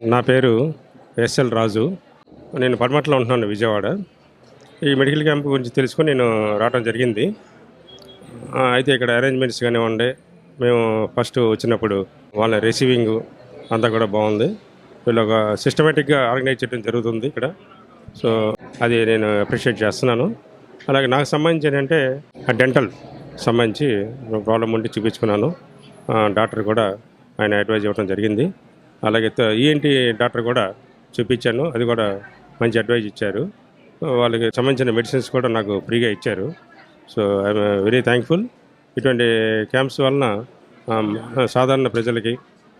నా పేరు ఎస్ఎల్ రాజు. నేను పడమట్లో ఉంటున్నాను విజయవాడ. ఈ మెడికల్ క్యాంప్ గురించి తెలుసుకొని నేను రావడం జరిగింది. అయితే ఇక్కడ అరేంజ్మెంట్స్ కానివ్వండి మేము ఫస్ట్ వచ్చినప్పుడు వాళ్ళ రిసీవింగ్ అంతా కూడా బాగుంది. వీళ్ళు ఒక సిస్టమేటిక్గా ఆర్గనైజ్ చేయడం జరుగుతుంది ఇక్కడ. సో అది నేను అప్రిషియేట్ చేస్తున్నాను. అలాగే నాకు సంబంధించి ఏంటంటే డెంటల్ సంబంధించి ప్రాబ్లం ఉండి చూపించుకున్నాను. డాక్టర్ కూడా ఆయన అడ్వైజ్ ఇవ్వడం జరిగింది. అలాగే ఈఎన్టీ డాక్టర్ కూడా చూపించాను. అది కూడా మంచి అడ్వైజ్ ఇచ్చారు. వాళ్ళకి సంబంధించిన మెడిసిన్స్ కూడా నాకు ఫ్రీగా ఇచ్చారు. So I'm uh, very thankful ఇటువంటి క్యాంప్స్ వలన um, సాధారణ ప్రజలకి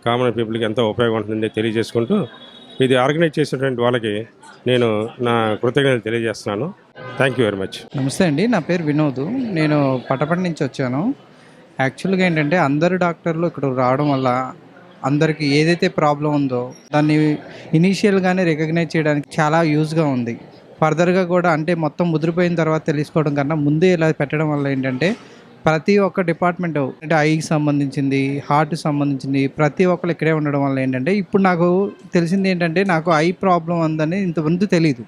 కామన్ పీపుల్కి ఎంతో ఉపయోగం ఉంటుందని తెలియజేసుకుంటూ ఇది ఆర్గనైజ్ చేసినటువంటి వాళ్ళకి నేను నా కృతజ్ఞతలు తెలియజేస్తున్నాను. థ్యాంక్ యూ వెరీ మచ్ నమస్తే అండి. నా పేరు వినోద్. నేను పటపటి నుంచి వచ్చాను. యాక్చువల్గా ఏంటంటే అందరు డాక్టర్లు ఇక్కడ రావడం వల్ల అందరికి ఏదైతే ప్రాబ్లం ఉందో దాన్ని ఇనీషియల్గానే రికగ్నైజ్ చేయడానికి చాలా యూజ్గా ఉంది. ఫర్దర్గా కూడా అంటే మొత్తం ముదిరిపోయిన తర్వాత తెలుసుకోవడం కన్నా ముందే ఇలా పెట్టడం వల్ల ఏంటంటే ప్రతి ఒక్క డిపార్ట్మెంట్ అంటే ఐకి సంబంధించింది హార్ట్ సంబంధించింది ప్రతి ఒక్కరు ఇక్కడే ఉండడం వల్ల ఏంటంటే ఇప్పుడు నాకు తెలిసింది ఏంటంటే నాకు ఐ ప్రాబ్లం ఉందని ఇంతకుముందు తెలియదు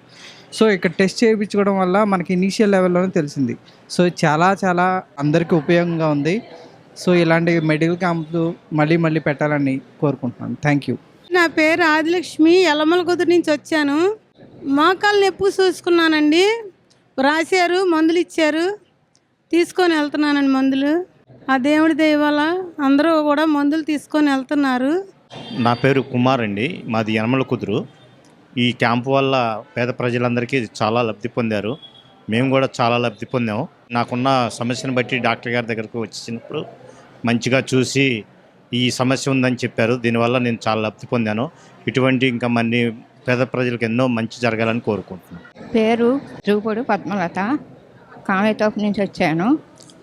సో ఇక్కడ టెస్ట్ చేయించుకోవడం వల్ల మనకి ఇనీషియల్ లెవెల్లోనే తెలిసింది. సో చాలా చాలా అందరికీ ఉపయోగంగా ఉంది. సో ఇలాంటి మెడికల్ క్యాంపులు మళ్ళీ మళ్ళీ పెట్టాలని కోరుకుంటున్నాను. థ్యాంక్ యూ నా పేరు ఆదిలక్ష్మి ఎల్లమల కుదురు నుంచి వచ్చాను. మోకాలు నొప్పి చూసుకున్నానండి? రాశారు మందులు ఇచ్చారు. తీసుకొని వెళ్తున్నానండి మందులు. ఆ దేవుడి దయ వల్ల అందరూ కూడా మందులు తీసుకొని వెళ్తున్నారు. నా పేరు కుమార్ అండి. మాది యనమల కుదురు. ఈ క్యాంపు వల్ల పేద ప్రజలందరికీ చాలా లబ్ధి పొందారు. మేము కూడా చాలా లబ్ధి పొందాము. నాకున్న సమస్యను బట్టి డాక్టర్ గారి దగ్గరకు వచ్చినప్పుడు మంచిగా చూసి ఈ సమస్య ఉందని చెప్పారు. దీనివల్ల నేను చాలా లబ్ధి పొందాను. ఇటువంటి ఇంకా మన్ని పేద ప్రజలకు ఎన్నో మంచి జరగాలని కోరుకుంటున్నాను. పేరు చూపుడు పద్మలత. కామెతోపు నుంచి వచ్చాను.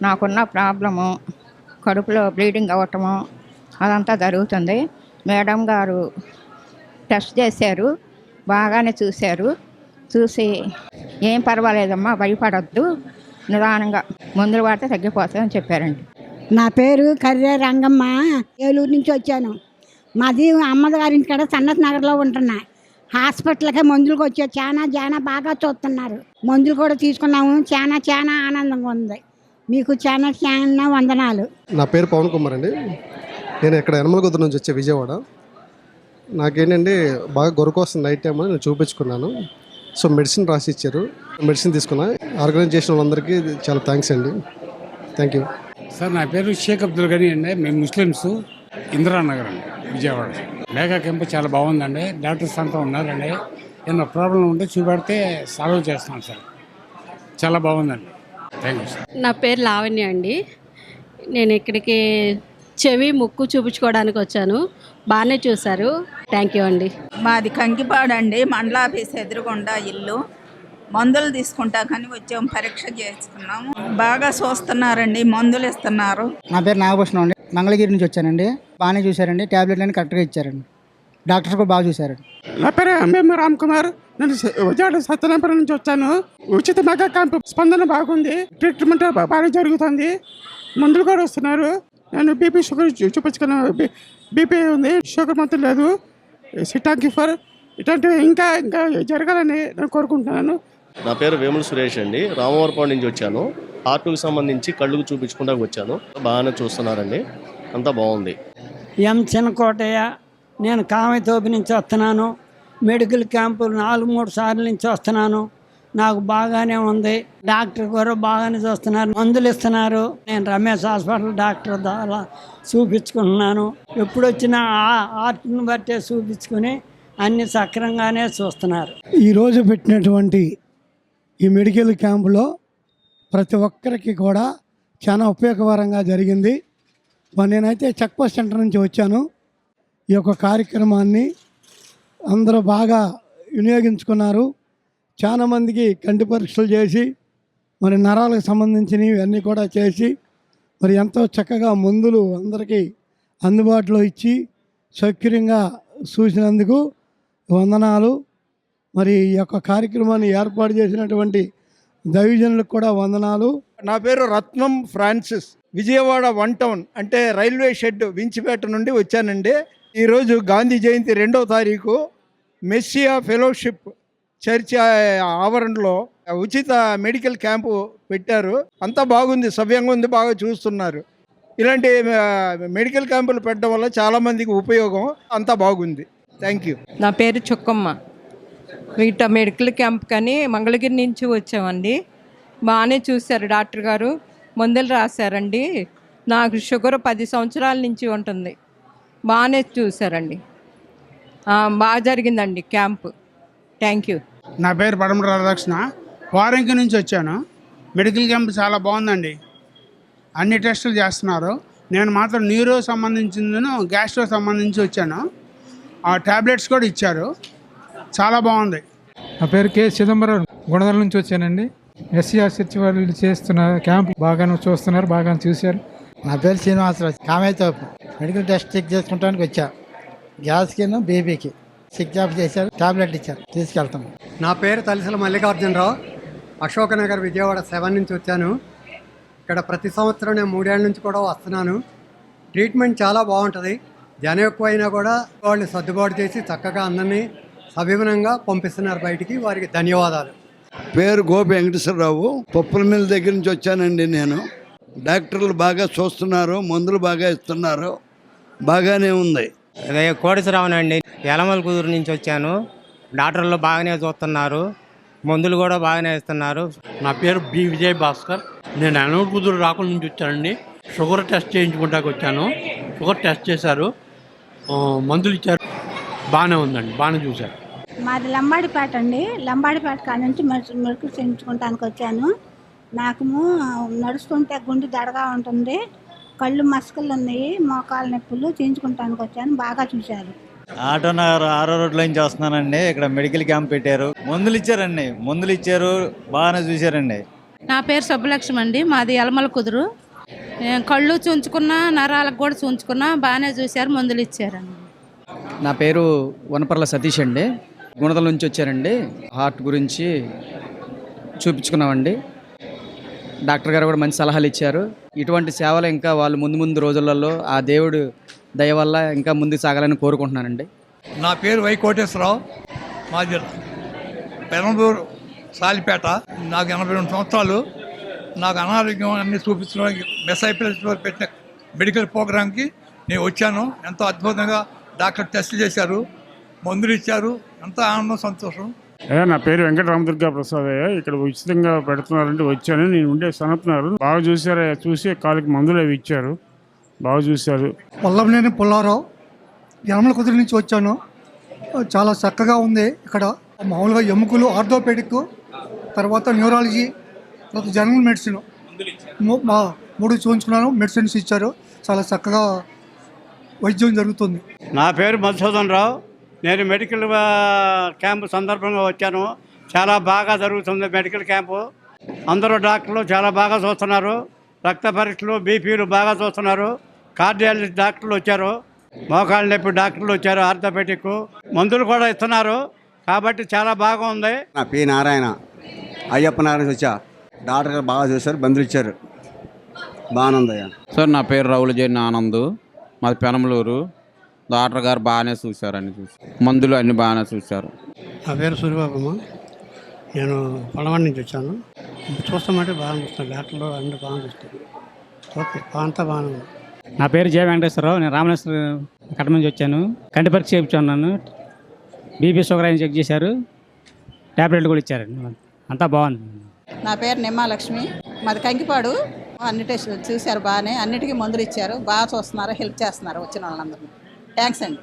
నాకున్న ప్రాబ్లము కడుపులో బ్లీడింగ్ అవ్వటము అదంతా జరుగుతుంది. మేడం గారు టెస్ట్ చేశారు. బాగానే చూశారు. చూసి ఏం పర్వాలేదమ్మా భయపడద్దు. నిదానంగా మందులు వాడితే తగ్గిపోతుందని చెప్పారండి. నా పేరు కర్రే రంగమ్మ ఏలూరు నుంచి వచ్చాను. మాది అమ్మగారి ఇంటికాడ సన్నత్ నగర్లో ఉంటున్నా. హాస్పిటల్కి మందులకు వచ్చా చాలా చాలా బాగా చూస్తున్నారు. మందులు కూడా తీసుకున్నాము. చాలా చాలా ఆనందంగా ఉంది. మీకు చాలా చాలా వందనాలు. నా పేరు పవన్ కుమార్ అండి. నేను ఇక్కడ యనమలగుద్ద నుంచి వచ్చే విజయవాడ. నాకేంటంటే బాగా గొరకు వస్తుంది నైట్ టైం అని నేను చూపించుకున్నాను. సో మెడిసిన్ రాసి ఇచ్చారు మెడిసిన్ తీసుకున్నా. ఆర్గనైజ్ చేసిన వాళ్ళందరికీ చాలా థ్యాంక్స్ అండి. Thank you. సార్ నా పేరు షేక్ అబ్దుల్ గనీ అండి. మేము ముస్లిమ్స్. ఇందిరానగర్ అండి విజయవాడ. మేఘా క్యాంప్ చాలా బాగుందండి. డాక్టర్స్ అంతా ఉన్నారండి. ఏమన్నా ప్రాబ్లం ఉంటే చూపెడితే సాల్వ్ చేస్తాం సార్. చాలా బాగుందండి. Thank you sir. నా పేరు లావణ్య అండి. నేను ఇక్కడికి చెవి ముక్కు చూపించుకోవడానికి వచ్చాను. బాగానే చూశారు. థ్యాంక్ యూ అండి. మాది కంకిపాడండి మండల ఆఫీస్ ఎదురుగుండా ఇల్లు. మందులు తీసుకుంటా కానీ వచ్చాం పరీక్ష చేసుకున్నాము బాగా చూస్తున్నారండి మందులు ఇస్తున్నారు. నా పేరు నాగభూషణం అండి. మంగళగిరి నుంచి వచ్చానండి. బాగానే చూశారండి. ట్యాబ్లెట్లు అన్ని కరెక్ట్గా ఇచ్చారండి. డాక్టర్స్ కూడా బాగా చూశారండి. నా పేరు ఎంఎం రామ్ కుమార్. నేను విజయవాడ సత్యనాపురం నుంచి వచ్చాను. ఉచిత మెగా క్యాంప్ స్పందన బాగుంది. ట్రీట్మెంట్ బాగా జరుగుతుంది. మందులు కూడా వస్తున్నారు. నేను బీపీ షుగర్ చూపించుకున్నాను బీపీ ఉంది. షుగర్ మాత్రం లేదు. సిటాంకి ఫర్ ఇట్లాంటివి ఇంకా ఇంకా జరగాలని నేను కోరుకుంటున్నాను. నా పేరు వేముల సురేష్ అండి. రామవరపాడు నుంచి వచ్చాను. హార్ట్కి సంబంధించి కళ్ళుకు చూపించుకుంటా వచ్చాను. బాగానే చూస్తున్నారండి. అంతా బాగుంది. ఎం చిన్నకోటయ్య నేను కామెతోపు నుంచి వస్తున్నాను. మెడికల్ క్యాంపు నాలుగు మూడు సార్లు నుంచి వస్తున్నాను. నాకు బాగానే ఉంది. డాక్టర్ గారు బాగానే చూస్తున్నారు. మందులు ఇస్తున్నారు. నేను రమేష్ హాస్పిటల్ డాక్టర్ ద్వారా చూపించుకుంటున్నాను. ఎప్పుడు వచ్చినా ఆ ఆర్ట్ని బట్టే చూపించుకుని అన్ని సక్రంగానే చూస్తున్నారు. ఈరోజు పెట్టినటువంటి ఈ మెడికల్ క్యాంపులో ప్రతి ఒక్కరికి కూడా చాలా ఉపయోగకరంగా జరిగింది. మరి నేనైతే చెక్ పోస్ట్ సెంటర్ నుంచి వచ్చాను. ఈ యొక్క కార్యక్రమాన్ని అందరూ బాగా వినియోగించుకున్నారు. చాలామందికి కంటి పరీక్షలు చేసి మరి నరాలకు సంబంధించినవి అన్నీ కూడా చేసి మరి ఎంతో చక్కగా మందులు అందరికీ అందుబాటులో ఇచ్చి సౌకర్యంగా చూసినందుకు వందనాలు. మరి ఈ యొక్క కార్యక్రమాన్ని ఏర్పాటు చేసినటువంటి దైవజనులకు కూడా వందనాలు. నా పేరు Ratnam Francis. Vijayawada one town అంటే రైల్వే షెడ్ వించిపేట నుండి వచ్చానండి. ఈరోజు గాంధీ జయంతి రెండవ తారీఖు మెస్సియా ఫెలోషిప్ చర్చ్ ఆవరణలో ఉచిత మెడికల్ క్యాంపు పెట్టారు. అంతా బాగుంది సవ్యంగా ఉంది బాగా చూస్తున్నారు. ఇలాంటి మెడికల్ క్యాంపులు పెట్టడం వల్ల చాలామందికి ఉపయోగం. అంతా బాగుంది. థ్యాంక్ యూ నా పేరు చుక్కమ్మ. మిగతా మెడికల్ క్యాంప్ కానీ మంగళగిరి నుంచి వచ్చామండి. బాగానే చూశారు డాక్టర్ గారు. మందులు రాశారండి. నాకు షుగర్ పది సంవత్సరాల నుంచి ఉంటుంది. బాగానే చూశారండి. బాగా జరిగిందండి క్యాంప్. థ్యాంక్ యూ నా పేరు పడమర రాధాకృష్ణ. వారంకి నుంచి వచ్చాను. మెడికల్ క్యాంప్ చాలా బాగుందండి. అన్ని టెస్టులు చేస్తున్నారు. నేను మాత్రం న్యూరో సంబంధించిందను గ్యాస్ట్రో సంబంధించి వచ్చాను. ఆ ట్యాబ్లెట్స్ కూడా ఇచ్చారు. చాలా బాగుంది. నా పేరు కె చిదంబరం గుణదల నుంచి వచ్చానండి. ఎస్సీఆర్ చర్చ్ వాళ్ళు చేస్తున్న క్యాంప్ బాగానే చూస్తున్నారు బాగా చూశారు. నా పేరు శ్రీనివాసరావు కామేతో మెడికల్ టెస్ట్ చెక్ చేసుకుంటానికి వచ్చా. గ్యాస్కి బీపీకి. చెక్ జాబ్ చేశారు టాబ్లెట్ ఇచ్చారు. తీసుకెళ్తాం. నా పేరు తలసల మల్లికార్జునరావు. అశోకనగర్ విజయవాడ సెవెన్ నుంచి వచ్చాను. ఇక్కడ ప్రతి సంవత్సరం నేను మూడేళ్ళ నుంచి కూడా వస్తున్నాను. ట్రీట్మెంట్ చాలా బాగుంటుంది. జనం ఎక్కువైనా కూడా వాళ్ళు సర్దుబాటు చేసి చక్కగా అందరినీ సవివనంగా పంపిస్తున్నారు బయటికి. వారికి ధన్యవాదాలు. పేరు గోపి వెంకటేశ్వరరావు. పప్పుల మిల్ దగ్గర నుంచి వచ్చానండి నేను. డాక్టర్లు బాగా చూస్తున్నారు మందులు బాగా ఇస్తున్నారు. బాగానే ఉంది. కోటేశ్వరరావునండి యలమల కుదురు నుంచి వచ్చాను. డాక్టర్లు బాగానే చూస్తున్నారు. మందులు కూడా బాగానే ఇస్తున్నారు. నా పేరు బి. విజయ్ భాస్కర్. నేను అనూరు కుదురు రాకుల నుంచి వచ్చానండి. షుగర్ టెస్ట్ చేయించుకుంటాకి వచ్చాను. షుగర్ టెస్ట్ చేశారు. మందులు ఇచ్చారు. బాగానే ఉందండి. బాగానే చూశారు. మాది లంబాడిపేట అండి. లంబాడిపేట కాడ నుంచి మెడిసిన్ మెడికల్ చేయించుకుంటానికి వచ్చాను. నాకు నడుస్తుంటే గుండె దడగా ఉంటుంది. కళ్ళు మసకలు ఉన్నాయి మోకాలు నొప్పులు. చేయించుకుంటానికి వచ్చాను. బాగా చూశారు. ఆటో నగర్ ఆరో రోడ్లో నుంచి వస్తున్నానండి. ఇక్కడ మెడికల్ క్యాంప్ పెట్టారు. మందులు ఇచ్చారండి. మందులు ఇచ్చారు. బాగానే చూశారండి. నా పేరు సుబ్బలక్ష్మి అండి. మాది ఎలమల కుదురు. నేను కళ్ళు చూంచుకున్నా నరాలకు కూడా చూంచుకున్నా బాగానే చూశారు. మందులు ఇచ్చారండి. నా పేరు వనపర్ల సతీష్ అండి. గుణదల నుంచి వచ్చారండి. హార్ట్ గురించి చూపించుకున్నామండి. డాక్టర్ గారు కూడా మంచి సలహాలు ఇచ్చారు. ఇటువంటి సేవలు ఇంకా వాళ్ళు ముందు ముందు రోజులలో ఆ దేవుడు దయ వల్ల ఇంకా ముందుకు సాగాలని కోరుకుంటున్నానండి. నా పేరు వై కోటేశ్వరరావు. మాది పెరంబూరు సాలిపేట. నాకు ఎనభై రెండు సంవత్సరాలు. నాకు అనారోగ్యం అన్ని చూపించడానికి మెస్ఐపిఎస్ పెట్టిన మెడికల్ ప్రోగ్రామ్కి నేను వచ్చాను. ఎంతో అద్భుతంగా డాక్టర్ టెస్ట్ చేశారు. మందులు ఇచ్చారు. ఎంతో ఆనందం సంతోషం. అయ్యా నా పేరు వెంకటరామదుర్గా ప్రసాద్ అయ్యా. ఇక్కడ ఉచితంగా పెడుతున్నారంటే వచ్చాను. నేను ఉండే సనపున్నారు బాగా చూశారయ్యా చూసి కాలికి మందులు అవి ఇచ్చారు. బాగా చూశారు. పొల్లంనేని పుల్లారావు. యనమల కుదురు నుంచి వచ్చాను. చాలా చక్కగా ఉంది ఇక్కడ. మామూలుగా ఎముకలు ఆర్థోపెడిక్ తర్వాత న్యూరాలజీ తర్వాత జనరల్ మెడిసిన్. మూ- మా మూడు చూపించుకున్నాను. మెడిసిన్స్ ఇచ్చారు. చాలా చక్కగా వైద్యం జరుగుతుంది. నా పేరు మధుసూదన్ రావు. నేను మెడికల్ క్యాంపు సందర్భంగా వచ్చాను. చాలా బాగా జరుగుతుంది మెడికల్ క్యాంపు. అందరూ డాక్టర్లు చాలా బాగా చూస్తున్నారు. రక్త పరీక్షలు బీపీలు బాగా చూస్తున్నారు. కార్డియాలజిస్ట్ డాక్టర్లు వచ్చారు. మోకాళ్ళ నొప్పి డాక్టర్లు వచ్చారు ఆర్థోపెటిక్ మందులు కూడా ఇస్తున్నారు. కాబట్టి చాలా బాగా ఉంది. నా పి నారాయణ అయ్యప్ప నారాయణ వచ్చా. డాక్టర్ గారు బాగా చూశారు బంధులు ఇచ్చారు. బాగానుందయ్యా సార్ నా పేరు రౌలు జైన్ ఆనంద్. మాది పెనమలూరు. డాక్టర్ గారు బాగానే చూశారు అన్ని చూసి. మందులు అన్ని బాగానే చూశారు. నా పేరు సూర్యబాబమ్మ. నేను పొలవాడి నుంచి వచ్చాను. చూస్తామంటే బాగా చూస్తాను డాక్టర్లు అందరూ బాగా చూస్తారు ఓకే అంతా బాగానే ఉంది. నా పేరు జయ వెంకటేశ్వరరావు. నేను రామనేశ్వర కట్ట నుంచి వచ్చాను. కంటి పరీక్ష చేయించున్నాను బీపీ షుగర్ అని చెక్ చేశారు. ట్యాబ్లెట్లు కూడా ఇచ్చారు. అంతా బాగుంది. నా పేరు నిమ్మాలక్ష్మి మాది కంకిపాడు. అన్ని టెస్ట్ చూశారు బాగానే. అన్నిటికీ మందులు ఇచ్చారు. బాగా చూస్తున్నారు. హెల్ప్ చేస్తున్నారు వచ్చిన వాళ్ళందరినీ. థ్యాంక్స్ అండి